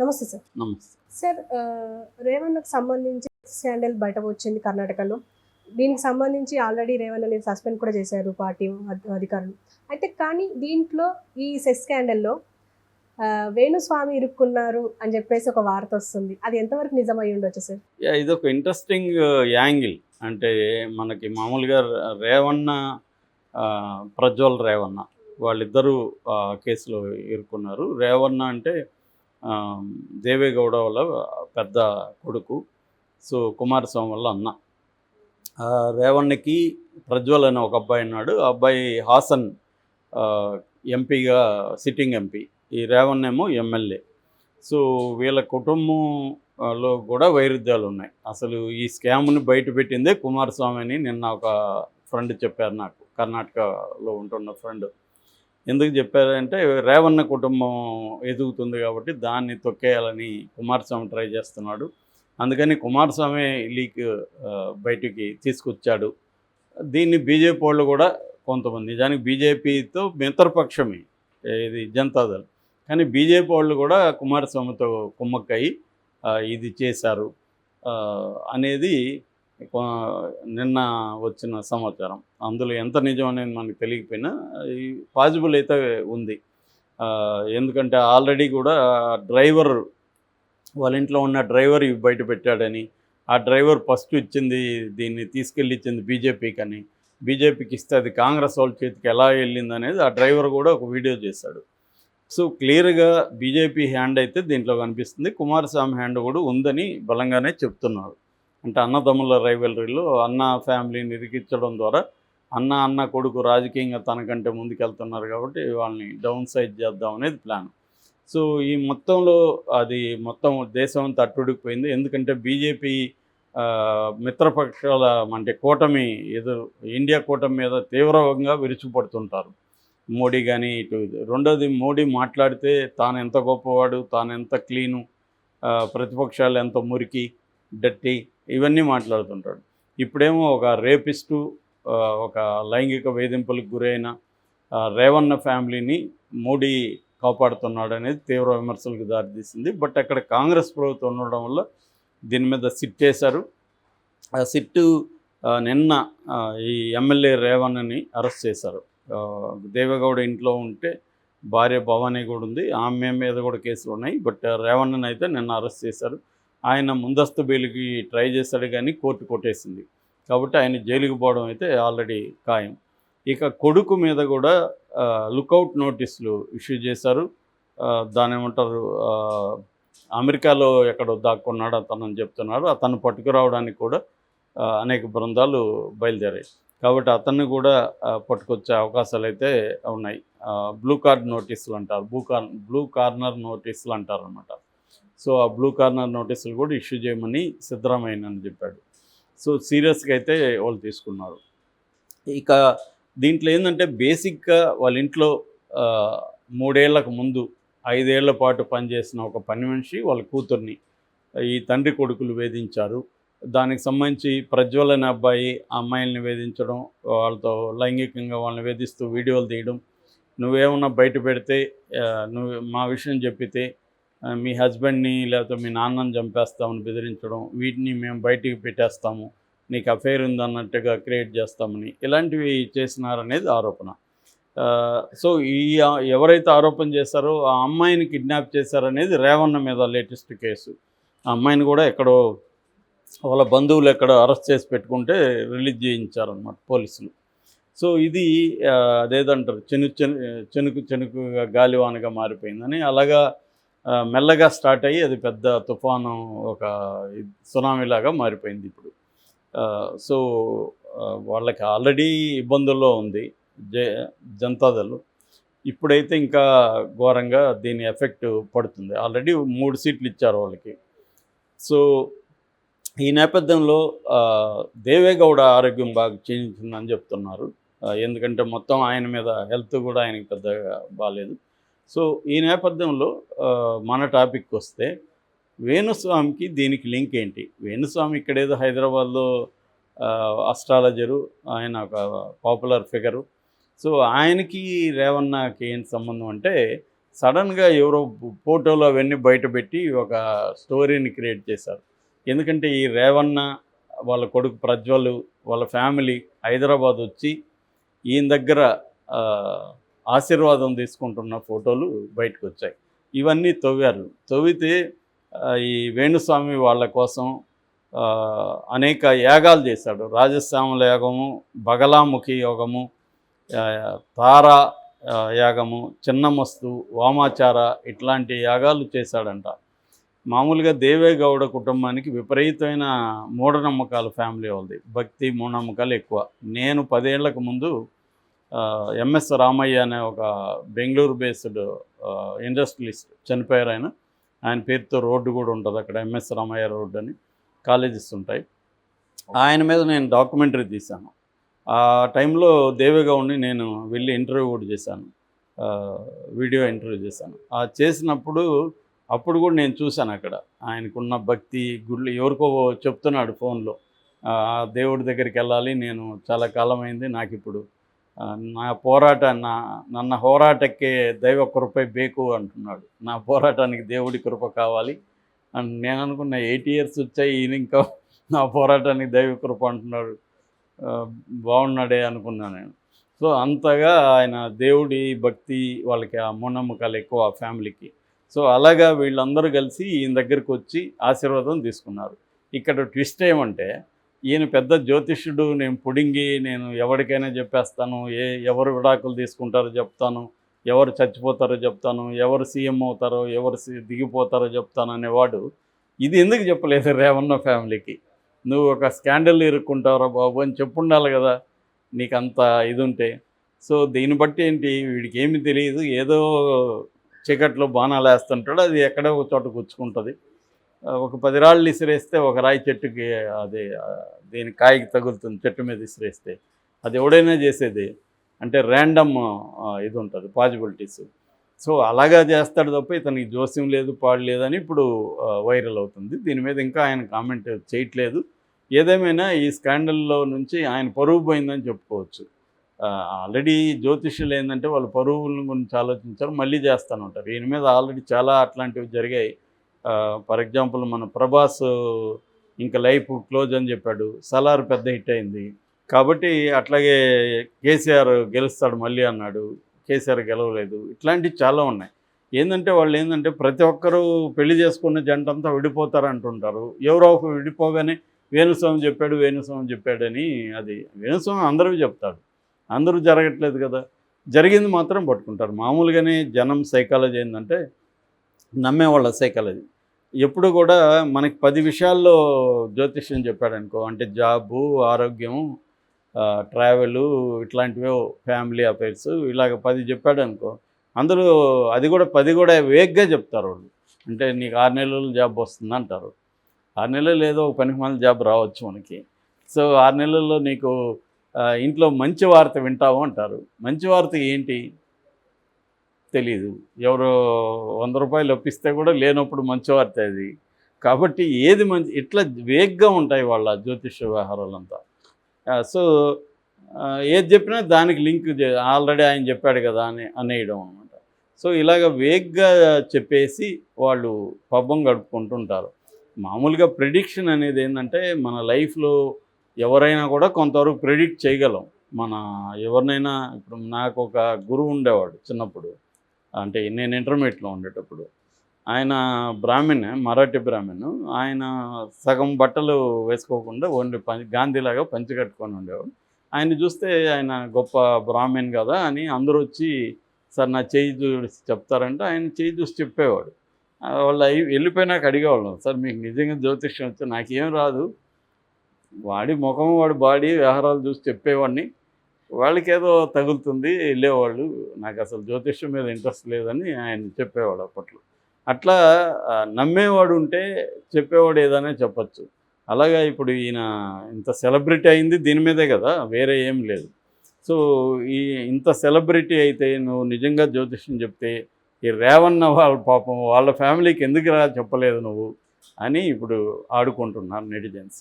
నమస్తే సార్. నమస్తే. సార్ ఆ, రేవణ్ణకు సంబంధించి స్కాండల్ బయట వచ్చింది కర్ణాటకలో. దీనికి సంబంధించి ఆల్రెడీ రేవణ్ణని సస్పెండ్ కూడా చేశారు పార్టీ అధ్- అధికారులు. అయితే కానీ దీంట్లో ఈ సెస్ స్కాండల్లో వేణుస్వామి ఇరుక్కున్నారు అని చెప్పేసి ఒక వార్త వస్తుంది. అది ఎంతవరకు నిజమై ఉండొచ్చు సార్? ఇది ఒక ఇంట్రెస్టింగ్ యాంగిల్. అంటే మనకి మామూలుగా ఆ, ప్రజ్వల్ రేవన్న వాళ్ళిద్దరూ కేసులో ఇరుక్కున్నారు. రేవన్న అంటే దేవేగౌడ వాళ్ళ పెద్ద కొడుకు. సో కుమారస్వామి వల్ల అన్న. రేవణ్ణకి ప్రజ్వల్ అనే ఒక అబ్బాయి ఉన్నాడు. ఆ అబ్బాయి హాసన్ ఎంపీగా సిట్టింగ్ ఎంపీ. ఈ రేవణ్ ఏమో ఎమ్మెల్యే. సో వీళ్ళ కుటుంబంలో కూడా వైరుధ్యాలు ఉన్నాయి. అసలు ఈ స్కామ్ని బయట పెట్టిందే కుమారస్వామి అని నిన్న ఒక ఫ్రెండ్ చెప్పారు నాకు. కర్ణాటకలో ఉంటున్న ఫ్రెండ్. ఎందుకు చెప్పారంటే రేవన్న కుటుంబం ఎదుగుతుంది కాబట్టి దాన్ని తొక్కేయాలని కుమారస్వామి ట్రై చేస్తున్నాడు. అందుకని కుమారస్వామి లీక్ బయటికి తీసుకొచ్చాడు. దీన్ని బీజేపీ వాళ్ళు కూడా కొంతమంది నిజానికి బీజేపీతో మిత్రపక్షమే ఇది జనతాదళ్ కానీ బీజేపీ వాళ్ళు కూడా కుమారస్వామితో కుమ్మక్కయి ఇది చేశారు. అనేది నిన్న వచ్చిన సమాచారం. అందులో ఎంత నిజం అనేది మనకు తెలియకపోయినా పాజిబుల్ అయితే ఉంది. ఎందుకంటే ఆల్రెడీ కూడా డ్రైవర్ వాళ్ళ ఇంట్లో ఉన్న డ్రైవర్ ఇవి బయట పెట్టాడని ఆ డ్రైవర్ ఫస్ట్ ఇచ్చింది దీన్ని తీసుకెళ్ళి ఇచ్చింది బీజేపీకి అని. బీజేపీకి ఇస్తే అది కాంగ్రెస్ వాళ్ళ చేతికి ఎలా వెళ్ళింది అనేది ఆ డ్రైవర్ కూడా ఒక వీడియో చేశాడు. సో క్లియర్గా బీజేపీ హ్యాండ్ అయితే దీంట్లో కనిపిస్తుంది. కుమారస్వామి హ్యాండ్ కూడా ఉందని బలంగానే చెప్తున్నారు. అంటే అన్నదమ్ముల రైవలరీలో అన్న ఫ్యామిలీని ఇరికించడం ద్వారా అన్న అన్న కొడుకు రాజకీయంగా తనకంటే ముందుకెళ్తున్నారు కాబట్టి వాళ్ళని డౌన్ సైజ్ చేద్దాం అనేది ప్లాన్ సో ఈ మొత్తంలో అది మొత్తం దేశం అంతా అట్టుడికిపోయింది ఎందుకంటే బీజేపీ మిత్రపక్షాల అంటే కూటమి ఎదురు ఇండియా కూటమి మీద తీవ్రంగా విరుచుపడుతుంటారు మోడీ కానీ ఇటు ఇది. రెండోది మోడీ మాట్లాడితే తాను ఎంత గొప్పవాడు తాను ఎంత క్లీను ప్రతిపక్షాలు ఎంత మురికి డట్టి ఇవన్నీ మాట్లాడుతుంటాడు. ఇప్పుడేమో ఒక రేపిస్టు ఒక లైంగిక వేధింపులకు గురైన రేవన్న ఫ్యామిలీని మోడీ కాపాడుతున్నాడు అనేది తీవ్ర విమర్శలకు దారితీసింది. బట్ అక్కడ కాంగ్రెస్ ప్రభుత్వం ఉండడం వల్ల దీని మీద సిట్ వేశారు. ఆ సిట్టు నిన్న ఈ ఎమ్మెల్యే రేవణ్ణని అరెస్ట్ చేశారు. దేవగౌడ ఇంట్లో ఉంటే భార్య భవానీ కూడా ఉంది. ఆమె మీద కూడా కేసులు ఉన్నాయి. బట్ రేవణ్ణని అయితే నిన్న అరెస్ట్ చేశారు. ఆయన ముందస్తు బెయిల్కి ట్రై చేశాడు కానీ కోర్టు కొట్టేసింది. కాబట్టి ఆయన జైలుకి పోవడం అయితే ఆల్రెడీ ఖాయం. ఇక కొడుకు మీద కూడా లుకౌట్ నోటీసులు ఇష్యూ చేశారు. దాని ఏమంటారు అమెరికాలో ఎక్కడో దాక్కున్నాడు అతను అని చెప్తున్నారు. అతను పట్టుకురావడానికి కూడా అనేక బృందాలు బయలుదేరాయి. కాబట్టి అతన్ని కూడా పట్టుకొచ్చే అవకాశాలు అయితే ఉన్నాయి బ్లూ కార్డ్ నోటీసులు అంటారు. బ్లూ కార్ బ్లూ కార్నర్ నోటీసులు అంటారు అనమాట సో ఆ బ్లూ కార్నర్ నోటీసులు కూడా ఇష్యూ చేయమని సిద్ధరామయ్య అని చెప్పాడు. సో సీరియస్గా అయితే వాళ్ళు తీసుకున్నారు. ఇక దీంట్లో ఏంటంటే బేసిక్గా వాళ్ళ ఇంట్లో మూడేళ్ళకు ముందు ఐదేళ్ళ పాటు పనిచేసిన ఒక పని మనిషి వాళ్ళ కూతుర్ని ఈ తండ్రి కొడుకులు వేధించారు. దానికి సంబంధించి ప్రజ్వల్ అనే అబ్బాయి అమ్మాయిల్ని వేధించడం వాళ్ళతో లైంగికంగా వాళ్ళని వేధిస్తూ వీడియోలు తీయడం నువ్వేమన్నా బయట పెడితే నువ్వు మా విషయం చెప్పితే మీ హస్బెండ్ని లేకపోతే మీ నాన్నని చంపేస్తామని బెదిరించడం వీటిని మేము బయటికి పెట్టేస్తాము నీకు అఫైర్ ఉందన్నట్టుగా క్రియేట్ చేస్తామని ఇలాంటివి చేసినారనేది ఆరోపణ. సో ఈ ఎవరైతే ఆరోపణ చేశారో ఆ అమ్మాయిని కిడ్నాప్ చేశారనేది రేవణ మీద లేటెస్ట్ కేసు. ఆ అమ్మాయిని కూడా ఎక్కడో వాళ్ళ బంధువులు ఎక్కడో అరెస్ట్ చేసి పెట్టుకుంటే రిలీజ్ చేయించారనమాట పోలీసులు. సో ఇది అదేదంటారు చెను చెను చెనుకు చెనుకుగా గాలివానగా మారిపోయిందని అలాగా మెల్లగా స్టార్ట్ అయ్యి అది పెద్ద తుఫాను ఒక సునామీలాగా మారిపోయింది ఇప్పుడు. సో వాళ్ళకి ఆల్రెడీ ఇబ్బందుల్లో ఉంది జ జనతాదళ్. ఇప్పుడైతే ఇంకా ఘోరంగా దీని ఎఫెక్ట్ పడుతుంది. ఆల్రెడీ మూడు సీట్లు ఇచ్చారు వాళ్ళకి. సో ఈ నేపథ్యంలో దేవేగౌడ ఆరోగ్యం బాగా క్షీణించిందని చెప్తున్నారు. ఎందుకంటే మొత్తం ఆయన మీద హెల్త్ కూడా ఆయనకి పెద్దగా బాగాలేదు సో ఈ నేపథ్యంలో మన టాపిక్ వస్తే వేణుస్వామికి దీనికి లింక్ ఏంటి? వేణుస్వామి ఇక్కడేదో హైదరాబాద్లో అస్ట్రాలజరు ఆయన ఒక పాపులర్ ఫిగరు సో ఆయనకి రేవన్నకి ఏం సంబంధం అంటే సడన్గా ఎవరో ఫోటోలు అవన్నీ బయటపెట్టి ఒక స్టోరీని క్రియేట్ చేశారు. ఎందుకంటే ఈ రేవన్న వాళ్ళ కొడుకు ప్రజ్వలు వాళ్ళ ఫ్యామిలీ హైదరాబాద్ వచ్చి ఈయన దగ్గర ఆశీర్వాదం తీసుకుంటున్న ఫోటోలు బయటకు వచ్చాయి ఇవన్నీ తవ్వారు. తవ్వితే ఈ వేణుస్వామి వాళ్ళ కోసం అనేక యాగాలు చేశాడు. రాజశ్యామల యాగము బగలాముఖి యోగము తార యాగము చిన్నమస్తు వామాచార ఇట్లాంటి యాగాలు చేశాడంట. మామూలుగా దేవేగౌడ కుటుంబానికి విపరీతమైన మూఢనమ్మకాలు ఫ్యామిలీ వాళ్ళది. భక్తి మూఢనమ్మకాలు ఎక్కువ. నేను పదేళ్ళకు ముందు ఎంఎస్ రామయ్య అనే ఒక బెంగళూరు బేస్డ్ ఇండస్ట్రియలిస్ట్ చనిపోయారు ఆయన. ఆయన పేరుతో రోడ్డు కూడా ఉంటుంది అక్కడ ఎంఎస్ రామయ్య రోడ్డు అని కాలేజెస్ ఉంటాయి. ఆయన మీద నేను డాక్యుమెంటరీ తీశాను. ఆ టైంలో దేవేగౌడ్ని నేను వెళ్ళి ఇంటర్వ్యూ కూడా చేశాను. వీడియో ఇంటర్వ్యూ చేశాను. ఆ చేసినప్పుడు అప్పుడు కూడా నేను చూశాను అక్కడ. ఆయనకున్న భక్తి గుళ్ళు ఎవరికో చెప్తున్నాడు ఫోన్లో. ఆ దేవుడి దగ్గరికి వెళ్ళాలి నేను చాలా కాలం అయింది నాకు ఇప్పుడు నా పోరాట నా నన్న ಹೋರಾಟಕ್ಕೆ దైవ కృప బేకు అంటున్నాడు నా పోరాటానికి దేవుడి కృప కావాలి అని నేను అనుకున్న ఎయిట్ ఇయర్స్ వచ్చాయి ఈయన ఇంకా నా పోరాటానికి దైవ కృప అంటున్నాడు ఆ, బాగున్నాడే అనుకున్నాను నేను సో అంతగా ఆయన దేవుడి భక్తి వాళ్ళకి ఆ మూఢనమ్మకాలు ఎక్కువ ఆ ఫ్యామిలీకి సో అలాగా వీళ్ళందరూ కలిసి ఈయన దగ్గరికి వచ్చి ఆశీర్వాదం తీసుకున్నారు ఇక్కడ ట్విస్ట్ ఏమంటే ఈయన పెద్ద జ్యోతిష్యుడు నేను పుడింగి నేను ఎవరికైనా చెప్పేస్తాను ఏ ఎవరు విడాకులు తీసుకుంటారో చెప్తాను ఎవరు చచ్చిపోతారో చెప్తాను ఎవరు సీఎం అవుతారో ఎవరు దిగిపోతారో చెప్తాను అనేవాడు. ఇది ఎందుకు చెప్పలేదు రేవన్న ఫ్యామిలీకి? నువ్వు ఒక స్కాండల్ ఇరుక్కుంటావురా బాబు అని చెప్పుండాలి కదా నీకు అంత ఇది ఉంటే సో దీన్ని బట్టి ఏంటి వీడికి ఏమీ తెలియదు ఏదో చీకట్లో బాణాలు వేస్తుంటాడు అది ఎక్కడో ఒక చోట గుచ్చుకుంటుంది. ఒక పది రాళ్ళు ఇసిరేస్తే ఒక రాయి చెట్టుకి అది దీని కాయకి తగులుతుంది చెట్టు మీద ఇసిరేస్తే. అది ఎవడైనా చేసేది. అంటే ర్యాండమ్ ఇది ఉంటుంది పాజిబిలిటీస్ సో అలాగా చేస్తాడు తప్ప ఇతనికి జోస్యం లేదు పాడు లేదని ఇప్పుడు వైరల్ అవుతుంది. దీని మీద ఇంకా ఆయన కామెంట్ చేయట్లేదు. ఏదేమైనా ఈ స్కాండల్లో నుంచి ఆయన పరువు పోయిందని చెప్పుకోవచ్చు. ఆల్రెడీ జ్యోతిష్యులు ఏంటంటే వాళ్ళు పరువుల గురించి ఆలోచించారు మళ్ళీ చేస్తాను ఉంటారు ఈయన మీద ఆల్రెడీ చాలా అట్లాంటివి జరిగాయి. ఫర్ ఎగ్జాంపుల్ మన ప్రభాస్ ఇంకా లైఫ్ క్లోజ్ అని చెప్పాడు. సలార్ పెద్ద హిట్ అయింది. కాబట్టి అట్లాగే కేసీఆర్ గెలుస్తాడు మళ్ళీ అన్నాడు. కేసీఆర్ గెలవలేదు. ఇట్లాంటివి చాలా ఉన్నాయి. ఏంటంటే వాళ్ళు ఏంటంటే ప్రతి ఒక్కరూ పెళ్ళి చేసుకున్న జంట అంతా విడిపోతారు అంటుంటారు ఎవరో ఒక విడిపోగానే వేణుస్వామి చెప్పాడు వేణుస్వామి చెప్పాడని అది వేణుస్వామి అందరూ చెప్తాడు. అందరూ జరగట్లేదు కదా. జరిగింది మాత్రం పట్టుకుంటారు. మామూలుగానే జనం సైకాలజీ ఏంటంటే నమ్మేవాళ్ళ సైకాలజీ ఎప్పుడు కూడా మనకి పది విషయాల్లో జ్యోతిష్యం చెప్పాడనుకో అంటే జాబు ఆరోగ్యము ట్రావెలు ఇట్లాంటివే ఫ్యామిలీ అఫైర్స్ ఇలాగ పది చెప్పాడనుకో అందరూ అందులో అది కూడా పది కూడా వేగ్గా చెప్తారు వాళ్ళు. అంటే నీకు ఆరు నెలలు జాబ్ వస్తుంది అంటారు. ఆరు నెలలు ఏదో ఒక పనికి మంది జాబ్ రావచ్చు మనకి. సో ఆరు నెలల్లో నీకు ఇంట్లో మంచి వార్త వింటావు అంటారు. మంచి వార్త ఏంటి? తెలీదు. ఎవరో వంద రూపాయలు ఒప్పిస్తే కూడా లేనప్పుడు మంచి వార్త అది. కాబట్టి ఏది మంచి ఇట్లా వేగ్గా ఉంటాయి వాళ్ళ జ్యోతిష వ్యవహారాలంతా. సో ఏది చెప్పినా దానికి లింక్ ఆల్రెడీ ఆయన చెప్పాడు కదా అని అనేయడం అనమాట సో ఇలాగ వేగ్గా చెప్పేసి వాళ్ళు పబ్బం గడుపుకుంటుంటారు. మామూలుగా ప్రిడిక్షన్ అనేది ఏంటంటే మన లైఫ్లో ఎవరైనా కూడా కొంతవరకు ప్రిడిక్ట్ చేయగలం. మన ఎవరినైనా ఇప్పుడు నాకు ఒక గురువు ఉండేవాడు చిన్నప్పుడు. అంటే నేను ఇంటర్మీడియట్లో ఉండేటప్పుడు. ఆయన బ్రాహ్మణ్ మరాఠీ బ్రాహ్మణ్. ఆయన సగం బట్టలు వేసుకోకుండా ఓన్లీ పంచ గాంధీలాగా పంచి కట్టుకొని ఉండేవాడు. ఆయన చూస్తే ఆయన గొప్ప బ్రాహ్మణ్ కదా అని అందరూ వచ్చి సార్ నా చేయి చూసి చెప్తారంటే. ఆయన చేయి చూసి చెప్పేవాడు. వాళ్ళు అయి వెళ్ళిపోయినాక అడిగేవాళ్ళం సార్ మీకు నిజంగా జ్యోతిష్యం వచ్చి? నాకేం రాదు. వాడి ముఖం వాడి బాడీ వ్యవహారాలు చూసి చెప్పేవాడిని. వాళ్ళకి ఏదో తగులుతుంది వెళ్ళేవాళ్ళు. నాకు అసలు జ్యోతిష్యం మీద ఇంట్రెస్ట్ లేదని ఆయన చెప్పేవాడు అప్పట్లో. అట్లా నమ్మేవాడు ఉంటే చెప్పేవాడు ఏదైనా చెప్పచ్చు. అలాగా ఇప్పుడు ఈయన ఇంత సెలబ్రిటీ అయింది దీని మీదే కదా వేరే ఏం లేదు. సో ఈ ఇంత సెలబ్రిటీ అయితే నువ్వు నిజంగా జ్యోతిష్యం చెప్తే ఈ రేవన్న వాళ్ళ పాపం వాళ్ళ ఫ్యామిలీకి ఎందుకు రా చెప్పలేదు నువ్వు అని ఇప్పుడు ఆడుకుంటున్నారు నెటిజన్స్.